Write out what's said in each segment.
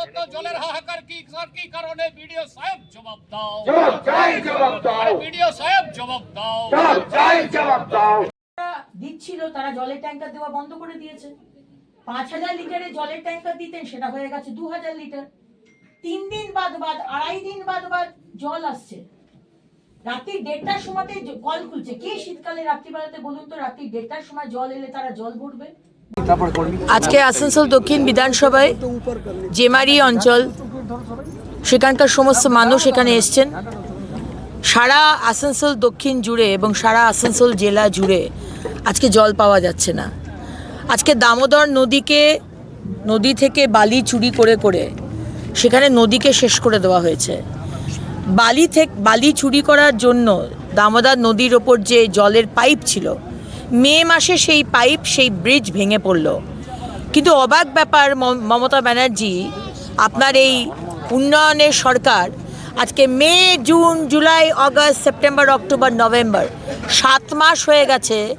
সত্ত্বেও জলের হাহাকার কি কি কারণে? ভিডিও সাহেব জবাব দাও। জবাব চাই জবাব দাও। ভিডিও সাহেব জবাব দাও। জবাব চাই জবাব দাও। দিচ্ছিল তারা জলের ট্যাঙ্কার দেওয়া বন্ধ করে দিয়েছে। পাঁচ হাজার লিটারের জলের ট্যাঙ্কার দিতেন সেটা হয়ে গেছে দু হাজার লিটার। তিন দিন বাদ বাদ আড়াই দিন বাদ বাদ জল আসছে। রাত্রি দেড়টার সময়তে কল খুলছে। কে শীতকালে রাত্রিবেলাতে বলুন তো রাত্রি দেড়টার সময় জল এলে তারা জল ভরবে? আজকে আসানসোল দক্ষিণ বিধানসভায় জেমারি অঞ্চল, সেখানকার সমস্ত মানুষ এখানে এসছেন। সারা আসানসোল দক্ষিণ জুড়ে এবং সারা আসানসোল জেলা জুড়ে আজকে জল পাওয়া যাচ্ছে না। আজকে দামোদর নদীকে, নদী থেকে বালি চুরি করে করে সেখানে নদীকে শেষ করে দেওয়া হয়েছে। বালি থেকে, বালি চুরি করার জন্য দামোদর নদীর ওপর যে জলের পাইপ ছিল মে মাসে সেই পাইপ, সেই ব্রিজ ভেঙে পড়ল। কিন্তু অবাক ব্যাপার মম- মমতা ব্যানার্জি, আপনার এই উন্নয়নের সরকার আজকে May, June, July August September, October, November, সাত মাস হয়ে গেছে।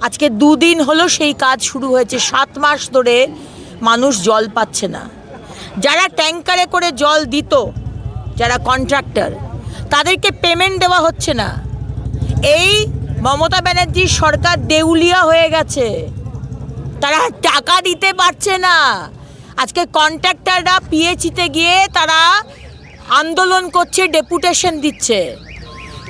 আজকে দুদিন হলো সেই কাজ শুরু হয়েছে। সাত মাস ধরে মানুষ জল পাচ্ছে না। যারা ট্যাঙ্কারে করে জল দিত, যারা কন্ট্রাক্টর, তাদেরকে পেমেন্ট দেওয়া হচ্ছে না। এই মমতা ব্যানার্জির সরকার দেউলিয়া হয়ে গেছে। তারা টাকা দিতে পারছে না। আজকে কন্ট্রাক্টররা পিএইচিতে গিয়ে তারা আন্দোলন করছে ডেপুটেশন দিচ্ছে।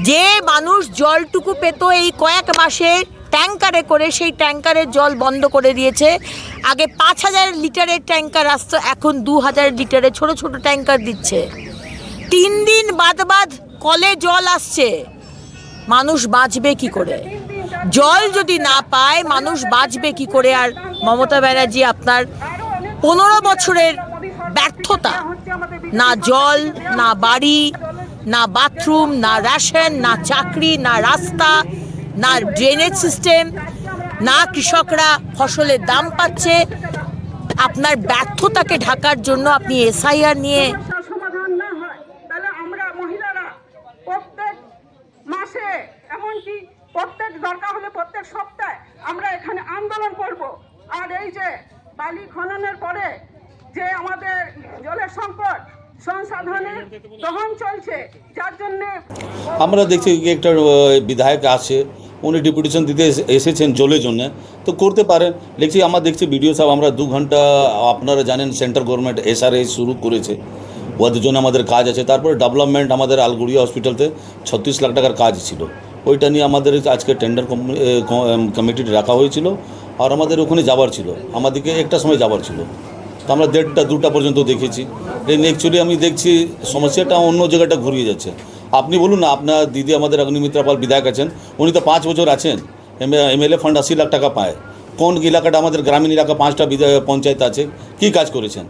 যে মানুষ জলটুকু পেত এই কয়েক মাসে ট্যাঙ্কারে করে, সেই ট্যাঙ্কারের জল বন্ধ করে দিয়েছে। আগে পাঁচ হাজার লিটারের ট্যাঙ্কার আসতো, এখন দু হাজার লিটারের ছোট ছোট ট্যাঙ্কার দিচ্ছে। তিন দিন বাদ বাদ কলে জল আসছে। মানুষ বাঁচবে কি করে? জল যদি না পায়, মানুষ বাঁচবে কি করে? আর মমতা ব্যানার্জি আপনার পনেরো বছরের ব্যর্থতা। না জল, না বাড়ি, না বাথরুম, না রেশন, না চাকরি, না রাস্তা, না ড্রেনেজ সিস্টেম, না কৃষকরা ফসলের দাম পাচ্ছে। আপনার ব্যর্থতাকে ঢাকার জন্য আপনি এসআইআর নিয়ে সমস্যার সমাধান না হয় তাহলে আমরা মহিলারা প্রত্যেক মাসে এমনকি প্রত্যেক দরকার হলে প্রত্যেক সপ্তাহে আমরা এখানে আন্দোলন করব। আর এই যে বালি খননের পরে যে আমাদের জলের সংকট সংসাধনের দহন চলছে, যার জন্যে আমরা দেখছি একটা বিধায়ক আছে, উনি ডেপুটেশন দিতে এসে- এসেছেন জলের জন্য। তো করতে পারেন। দেখছি, আমরা দেখছি ভিডিও সব, আমরা দু ঘণ্টা, আপনারা জানেন, সেন্ট্রাল গভর্নমেন্ট এসআরএ শুরু করেছে। ওদের জন্য আমাদের কাজ আছে। তারপরে ডেভেলপমেন্ট আমাদের আলগুড়িয়া হসপিটালতে ছত্রিশ লাখ টাকার কাজ ছিল। ওইটা নিয়ে আমাদের আজকে টেন্ডার কমিটি রাখা হয়েছিল। আর আমাদের ওখানে যাবার ছিল। আমাদেরকে একটা সময় যাবার ছিল। তো আমরা দেড়টা, দুটা পর্যন্ত দেখেছি। অ্যাকচুয়ালি আমি দেখছি, সমস্যাটা অন্য জায়গাটা ঘুরিয়ে যাচ্ছে। আপনি বলুন না, আপনার দিদি আমাদের অগ্নিমিত্রা পাল বিধায়ক আছেন। উনি তো পাঁচ বছর আছেন। এমএলএ ফান্ড আশি লাখ টাকা পায়। কোন এলাকাটা আমাদের গ্রামীণ এলাকা পাঁচটা বিধায়ক পঞ্চায়েত আছে, কি কাজ করেছেন?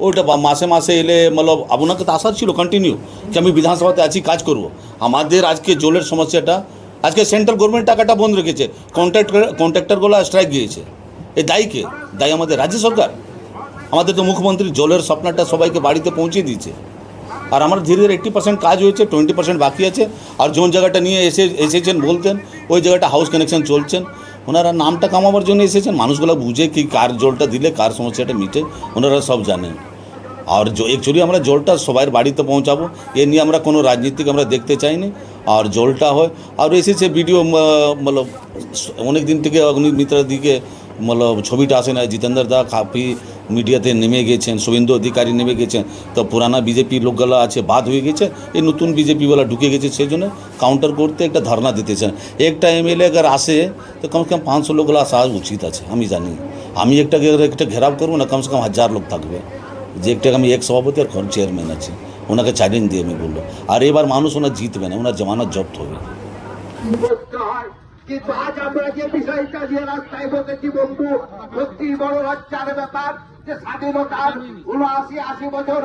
ওইটা বা- মাসে মাসে এলে মতলব আপনাকে তো আসার ছিল কন্টিনিউ যে আমি বিধানসভাতে আছি কাজ করব আমাদের আজকে জলের সমস্যাটা আজকে সেন্ট্রাল গভর্নমেন্ট টাকাটা বন্ধ রেখেছে কন্ট্রাক্টর কন্ট্রাক্টরগুলো স্ট্রাইক দিয়েছে এই দায়ী কে দায়ী আমাদের রাজ্য সরকার আমাদের তো মুখ্যমন্ত্রী জলের স্বপ্নটা সবাইকে বাড়িতে পৌঁছে দিয়েছে আর আমার ধীরে ধীরে এইট্টি পার্সেন্ট কাজ হয়েছে টোয়েন্টি পার্সেন্ট বাকি আছে আর যোন জায়গাটা নিয়ে এসে এসেছেন বলতেন ওই জায়গাটা হাউস কানেকশন চলছেন ওনারা নামটা কামাবার জন্য এসেছেন। মানুষগুলো বুঝে কি কার জলটা দিলে কার সমস্যাটা মিটে, ওনারা সব জানেন। আর অ্যাকচুয়ালি আমরা জলটা সবার বাড়িতে পৌঁছাবো। এ নিয়ে আমরা কোনো রাজনীতিক আমরা দেখতে চাইনি। আর জলটা হয়, আর এসেছে ভিডিও মতলব, অনেক দিন থেকে অগ্নিমিত্রার দিকে, মতলব ছবিটা আসে না জিতেন্দ্র দা কাফি মিডিয়াতে নেমে গেছেন, শুভেন্দু অধিকারী নেমে গেছেন, তো পুরানা বিজেপি লোকগুলো আছে, বাদ হয়ে গেছে, এই নতুন বিজেপিওয়ালা ঢুকে গেছে, সেই জন্য কাউন্টার করতে একটা ধারণা দিতেছেন। একটা এমএলএ আগার আসে, তো কমসে কম পাঁচশো লোকগুলো আসা উচিত আছে, আমি জানি। আমি একটা একটা ঘেরাও করব না, কমসে কম হাজার লোক থাকবে। যে একটা আমি এক সভাপতি আর চেয়ারম্যান আছে, ওনাকে চ্যালেঞ্জ দিয়ে আমি বলল আর এবার মানুষ ওনার জিতবে না, ওনার জমানত জব্দ হবে। কিন্তু আজ আমরা যে বিষয়টা নিয়ে রাস্তায় বসেছি, বন্ধু সত্যি বড় লজ্জার ব্যাপার যে স্বাধীনতার উনআশি, আশি বছর